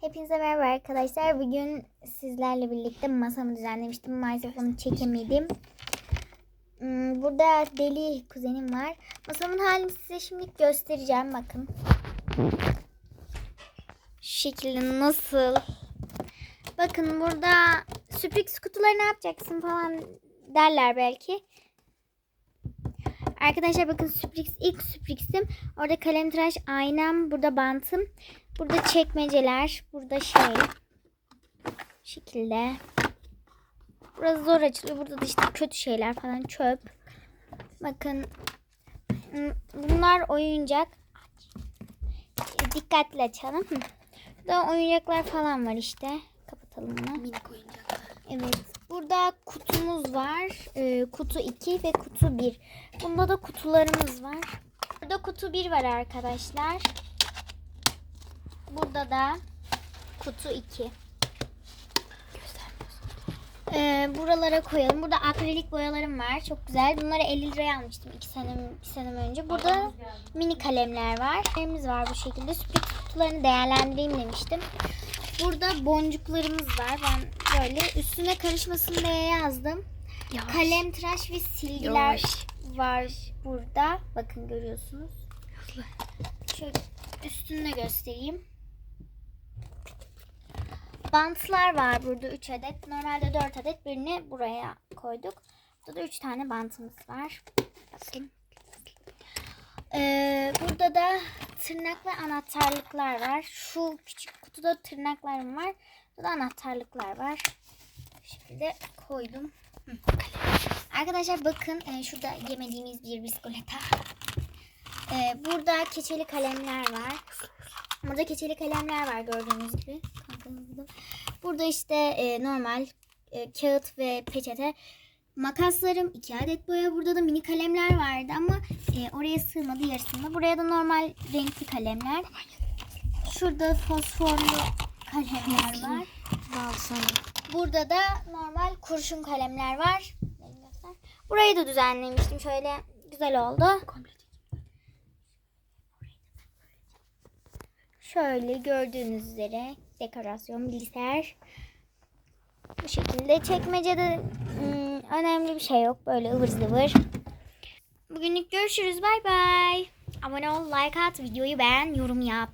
Hepinize merhaba arkadaşlar. Bugün sizlerle birlikte masamı düzenlemiştim. Maalesef onu çekemedim. Hmm, Burada deli kuzenim var. Masamın halini size şimdi göstereceğim. Bakın. Şu şekilde nasıl? Bakın burada sürpriz kutuları ne yapacaksın falan derler belki. Arkadaşlar bakın sürpriz ilk sürprizim. Orada kalem tıraş aynam, burada bantım. Burada çekmeceler, burada şey. Şekilde. Burası zor açılıyor. Burada da işte kötü şeyler falan çöp. Bakın. hmm, Bunlar oyuncak. Dikkatli açalım. Burada oyuncaklar falan var işte. Kapatalım bunu. Minik oyuncaklar. Evet. Burada kutumuz var. Ee, kutu 2 ve kutu 1. Bunda da kutularımız var. Burada kutu 1 var arkadaşlar. Burada da kutu 2. Ee, buralara koyalım. Burada akrilik boyalarım var. Çok güzel. Bunları 50 liraya almıştım 2 sene, bir sene önce. Burada mini kalemler var. Kalemimiz var bu şekilde. Sürpriz kutularını değerlendireyim demiştim. Burada boncuklarımız var. Ben böyle üstüne karışmasın diye yazdım. Yavaş. Kalem, tıraş ve silgiler Yavaş. var burada. Bakın görüyorsunuz. Şöyle üstünde göstereyim. Bantlar var burada 3 adet. Normalde 4 adet. Birini buraya koyduk. Burada da 3 tane bantımız var. Bakın. Ee, burada da tırnak ve anahtarlıklar var. Şu küçük kutuda tırnaklarım var. Burada da anahtarlıklar var. Şekilde koydum. Arkadaşlar bakın e, şurada yemediğimiz bir biskolata. E, burada keçeli kalemler var. Burada keçeli kalemler var gördüğünüz gibi. Kankamızda. Burada işte e, normal e, kağıt ve peçete. Makaslarım, iki adet boya. Burada da mini kalemler vardı ama e, oraya sığmadı yarısında. Buraya da normal renkli kalemler. Şurada fosforlu kalemler var. Burada da normal kurşun kalemler var. Burayı da düzenlemiştim. Şöyle güzel oldu. Şöyle gördüğünüz üzere dekorasyon, bilgisayar. Bu şekilde çekmecede hmm, önemli bir şey yok. Böyle ıvır zıvır. Bugünlük görüşürüz. Bay bay. Abone ol, like at, videoyu beğen, yorum yap.